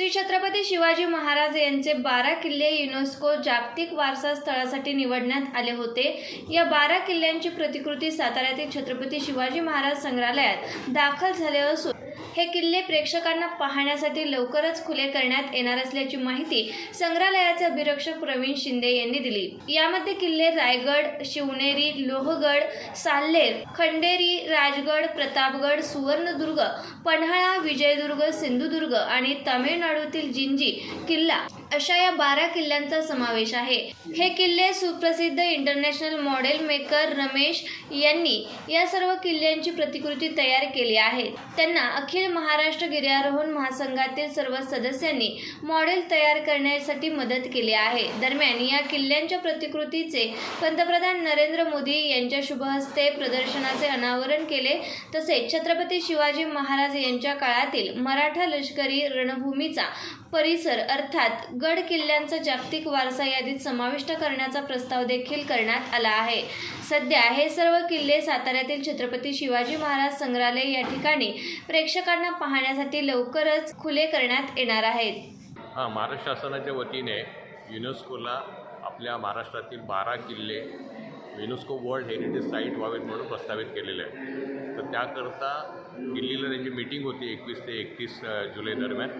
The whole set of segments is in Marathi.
श्री छत्रपती शिवाजी महाराज यांचे बारा किल्ले युनेस्को जागतिक वारसा स्थळासाठी निवडण्यात आले होते. या बारा किल्ल्यांची प्रतिकृती साताऱ्यातील छत्रपती शिवाजी महाराज संग्रहालयात दाखल झाले असून हे किल्ले प्रेक्षकांना पाहण्यासाठी लवकरच खुले करण्यात येणार असल्याची माहिती संग्रहालयाचे अभिरक्षक प्रवीण शिंदे यांनी दिली. यामध्ये किल्ले रायगड शिवनेरी लोहगड साल्हेर खंडेरी राजगड प्रतापगड सुवर्णदुर्ग पन्हाळा विजयदुर्ग सिंधुदुर्ग आणि तामिळनाडूतील जिंजी किल्ला अशा या बारा किल्ल्यांचा समावेश आहे. हे किल्ले सुप्रसिद्ध इंटरनॅशनल मॉडेल मेकर रमेश यांनी या सर्व किल्ल्यांची प्रतिकृती तयार केली आहे. त्यांना अखिल महाराष्ट्र गिर्यारोहण महासंघातील सर्व सदस्यांनी मॉडेल तयार करण्यासाठी मदत केली आहे. दरम्यान या किल्ल्यांच्या प्रतिकृतीचे पंतप्रधान नरेंद्र मोदी यांच्या शुभहस्ते प्रदर्शनाचे अनावरण केले. तसेच छत्रपती शिवाजी महाराज यांच्या काळातील मराठा लष्करी रणभूमीचा परिसर अर्थात गड किल्ल्यांचा जागतिक वारसा यादीत समाविष्ट करण्याचा प्रस्ताव देखील करण्यात आला आहे. सध्या हे सर्व किल्ले साताऱ्यातील छत्रपती शिवाजी महाराज संग्रहालय या ठिकाणी प्रेक्षक प्रेक्षकांना पाहण्यासाठी लवकरच खुले करण्यात येणार आहेत. हां महाराष्ट्र शासनाच्या वतीने युनेस्कोला आपल्या महाराष्ट्रातील बारा किल्ले युनेस्को वर्ल्ड हेरिटेज साईट व्हावेत म्हणून प्रस्तावित केलेले आहे तर त्याकरता दिल्लीला त्यांची मीटिंग होती एकवीस ते एकतीस जुलै दरम्यान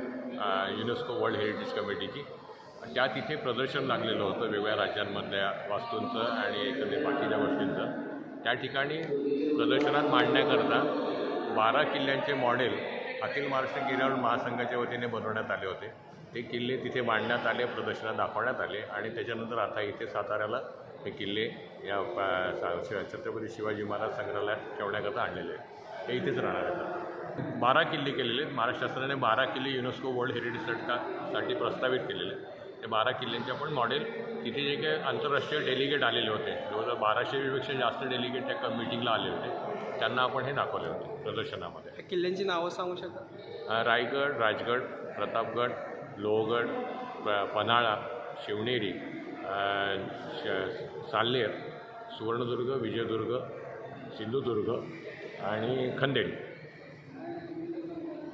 युनेस्को वर्ल्ड हेरिटेज कमिटीची. त्या तिथे प्रदर्शन लागलेलं होतं वेगवेगळ्या राज्यांमधल्या वास्तूंचं आणि एकंदरीत बाकीच्या गोष्टींचं. त्या ठिकाणी प्रदर्शनात मांडण्याकरता बारा किल्ल्यांचे मॉडेल अखिल महाराष्ट्र गिर्यारोहण महासंघाच्या वतीने बनवण्यात आले होते. ते किल्ले तिथे मांडण्यात आले प्रदर्शनात दाखवण्यात आले आणि त्याच्यानंतर आता इथे साताऱ्याला हे किल्ले या सा- छत्रपती शिवाजी महाराज संग्रहालयात ठेवण्याकरता आणलेले आहेत. ते इथेच राहणार आहेत बारा किल्ले केलेले आहेत. महाराष्ट्र शासनाने बारा किल्ले युनेस्को वर्ल्ड हेरिटेज सटका साठी प्रस्तावित केलेले आहेत. ते बारा किल्ल्यांचे आपण मॉडेल तिथे जे काही आंतरराष्ट्रीय डेलिगेट आलेले होते जवळजवळ बाराशेपेक्षा जास्त डेलिगेट त्या मीटिंगला आले होते. त्यांना आपण हे दाखवले होते प्रदर्शनामध्ये. किल्ल्यांची नावं सांगू शकाल? अ, रायगड राजगड प्रतापगड लोहगड प- पन्हाळा शिवनेरी साल्हेर सुवर्णदुर्ग विजयदुर्ग सिंधुदुर्ग आणि खंदेरी.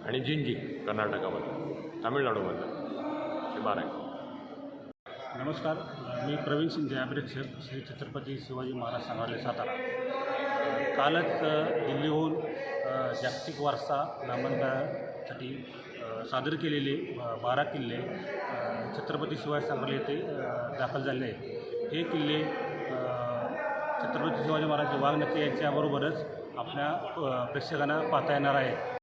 आणि जिंजी कर्नाटकामध्ये तामिळनाडूमधलं. हे बारा आहे नमस्कार मी प्रवीण शिंदे अभिरक्षक श्री छत्रपती शिवाजी महाराज संग्रहालय सातारा. कालच दिल्लीहून जागतिक वारसा नामांकनासाठी सादर केलेले बारा किल्ले छत्रपती शिवाजी संग्रहालय येथे दाखल झाले आहेत. हे किल्ले छत्रपती शिवाजी महाराज वाघनखे यांच्याबरोबरच आपल्या प्रेक्षकांना पाहता येणार आहेत.